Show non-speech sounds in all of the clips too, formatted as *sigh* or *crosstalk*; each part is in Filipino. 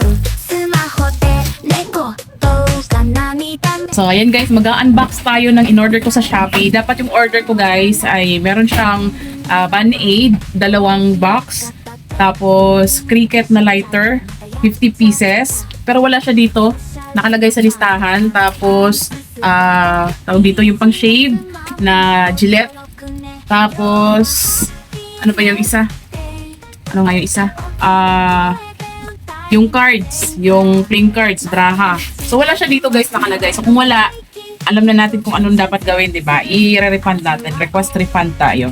うスマホでレコ動画涙 So, ayan guys, mag-unbox tayo ng in-order ko sa Shopee. Dapat yung order ko guys ay meron siyang uh, Band-Aid, dalawang box, tapos Cricut na lighter, 50 pieces. Pero wala siya dito, nakalagay sa listahan. Tapos, ah tawag dito yung pang shave na Gillette. Tapos, ano pa yung isa? Ano nga yung isa? Ah, yung cards, yung playing cards, Draha. So wala siya dito guys nakalagay. So kung wala, alam na natin kung anong dapat gawin, 'di ba? I-refund natin, request refund tayo.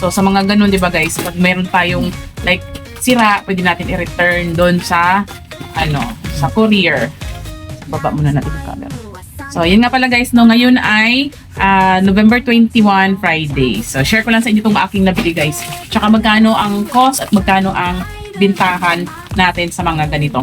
So sa mga ganun, 'di ba guys, pag meron tayong like sira, pwede natin i-return doon sa ano, sa courier. Baba muna natin yung camera. So, yun nga pala guys, no, ngayon ay uh, November 21, Friday. So, share ko lang sa inyo itong aking nabili, guys. Tsaka magkano ang cost at magkano ang bintahan natin sa mga ganito.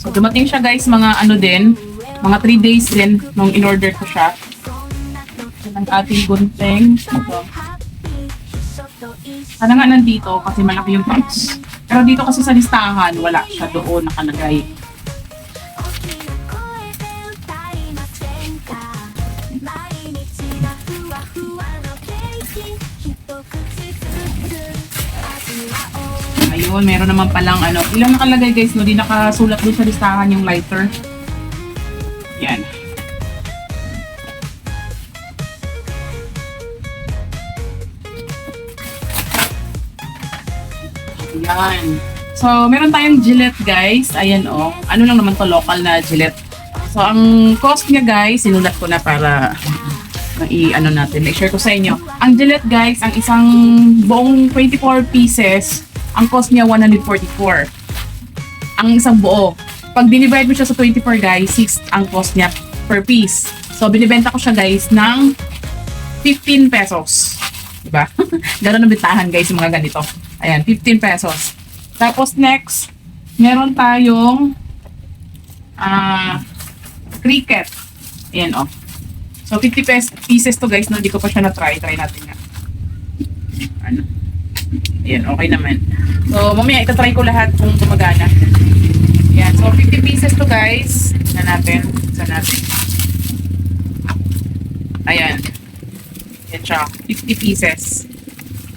So, dumating siya guys, mga ano din, mga 3 days din nung in-order ko siya. Ito ang ating gunting. Ito. Sana nga nandito kasi malaki yung box. Pero dito kasi sa listahan, wala siya doon nakalagay. Ayun, meron naman palang ano. Ilan nakalagay guys, no? Di nakasulat doon sa listahan yung lighter. Yan. So, meron tayong Gillette guys. Ayan oh. Ano lang naman to local na Gillette. So, ang cost niya guys, sinulat ko na para i-ano natin, i-share ko sa inyo. Ang Gillette guys, ang isang buong 24 pieces, ang cost niya 144. Ang isang buo. Pag dinivide mo siya sa 24 guys, 6 ang cost niya per piece. So, binibenta ko siya guys ng 15 pesos. Diba? *laughs* Ganun ang bitahan guys yung mga ganito. Ayan, 15 pesos. Tapos next, meron tayong ah cricket. Ayan oh. So, 50 pes- pieces to guys, no? Hindi ko pa siya na-try. Try natin nga. Ano? Ayan, okay naman. So, mamaya itatry ko lahat kung gumagana. Ayan, so 50 pieces to guys. Na natin. Sa natin. Ayan. Ayan siya. 50 pieces.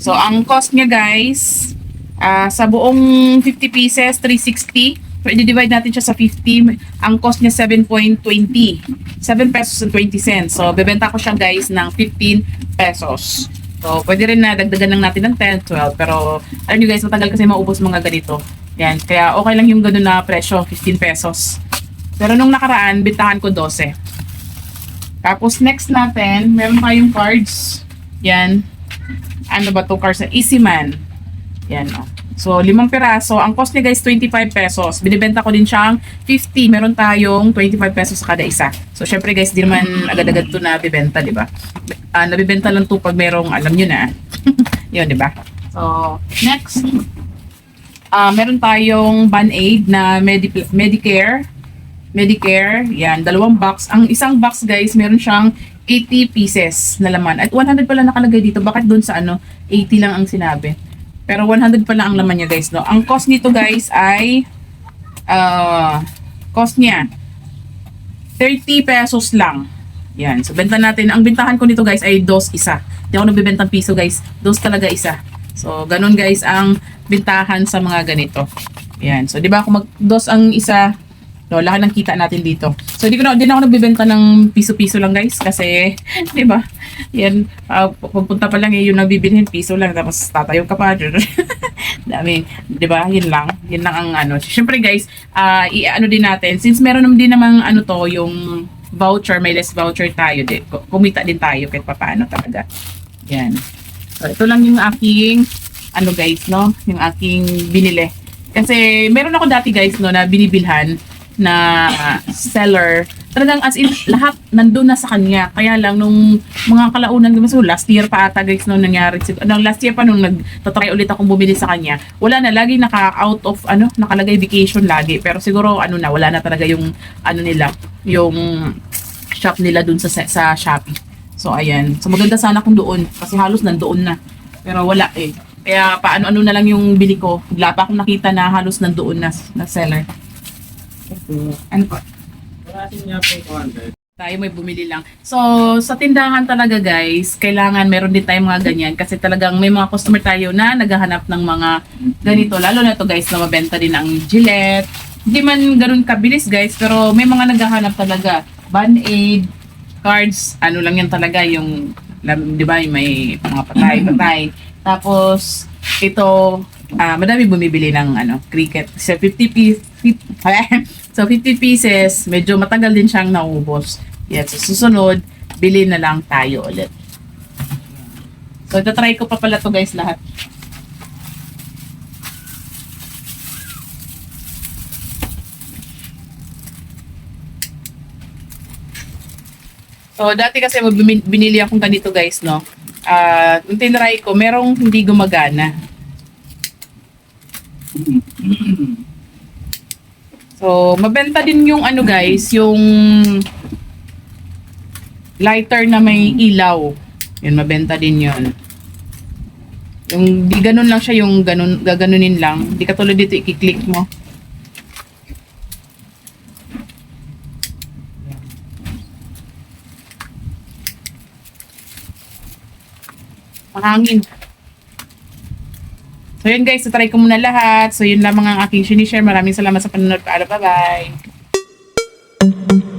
So, ang cost niya guys, ah sa buong 50 pieces, 360. So, i-divide natin siya sa 50. Ang cost niya 7.20. 7 pesos and 20 cents. So, bebenta ko siya guys ng 15 pesos. So, pwede rin na dagdagan lang natin ng 10, 12. Pero, alam nyo guys, matagal kasi maubos mga ganito. Yan. Kaya, okay lang yung ganun na presyo, 15 pesos. Pero nung nakaraan, bintahan ko 12. Tapos, next natin, meron tayong cards. Yan. Ano ba to cards? Easy Man. Yan, oh. So, limang piraso. Ang cost niya guys, 25 pesos. Binibenta ko din siyang 50. Meron tayong 25 pesos sa kada isa. So, syempre guys, di naman agad-agad to nabibenta, di ba? Ah, nabibenta lang to pag merong, alam nyo na. *laughs* Yun, di ba? So, next. Ah, meron tayong Band-Aid na Medi- Medicare. Medicare, yan, dalawang box. Ang isang box guys, meron siyang 80 pieces na laman. At 100 pala nakalagay dito. Bakit doon sa ano, 80 lang ang sinabi. Pero 100 pala ang laman niya guys, no? Ang cost nito guys ay uh, cost niya 30 pesos lang. Yan. So, benta natin. Ang bentahan ko nito guys ay dos isa. Hindi ako nagbibenta ng piso guys. Dos talaga isa. So, ganun guys ang bintahan sa mga ganito. Yan. So, di ba kung mag dos ang isa, no, lahat ng kita natin dito. So, di ko na, di na ako nagbibenta ng piso-piso lang guys. Kasi, *laughs* di ba? Yan. Uh, pupunta pa lang eh, yung nabibilhin piso lang. Tapos, tatayo ka pa. *laughs* Dami. Di ba? Yun lang. Yun lang ang ano. Siyempre guys, ah i-ano din natin. Since meron naman din namang ano to, yung voucher, may less voucher tayo din. Ku- Kumita din tayo kahit papaano talaga. Yan. So, ito lang yung aking, ano guys, no? Yung aking binili. Kasi, meron ako dati guys, no, na binibilhan na seller. Talagang as in, lahat nandun na sa kanya. Kaya lang, nung mga kalaunan, so last year pa ata guys, nung nangyari, ano, last year pa nung nagtatry ulit akong bumili sa kanya, wala na, lagi naka out of, ano, nakalagay vacation lagi. Pero siguro, ano na, wala na talaga yung, ano nila, yung shop nila dun sa, sa Shopee. So, ayan. So, maganda sana kung doon. Kasi halos nandoon na. Pero wala eh. Kaya paano-ano na lang yung bili ko. Wala pa akong nakita na halos nandoon na, na seller. Ano po? Tayo may bumili lang. So, sa tindahan talaga guys, kailangan meron din tayong mga ganyan kasi talagang may mga customer tayo na naghahanap ng mga ganito. Lalo na to guys na mabenta din ang Gillette. Hindi man ganun kabilis guys, pero may mga naghahanap talaga. Band-aid, cards, ano lang yan talaga yung, di ba, may mga patay-patay. Tapos, ito, ah madami bumibili ng ano, cricket. So, 50 piece, *laughs* so 50 pieces, medyo matagal din siyang naubos. Yan, so susunod, bili na lang tayo ulit. So, try ko pa pala to guys lahat. So, dati kasi bin- binili akong ganito guys, no? Ah, yung tinry ko, merong hindi gumagana. *laughs* So, mabenta din yung ano guys, yung lighter na may ilaw. Yun, mabenta din yun. Yung di ganun lang siya, yung ganun, gaganunin lang. Di katulad dito, i-click mo. Mahangin. So yun guys, so try ko muna lahat. So yun lamang ang aking sinishare. Maraming salamat sa panonood. Paano, bye-bye.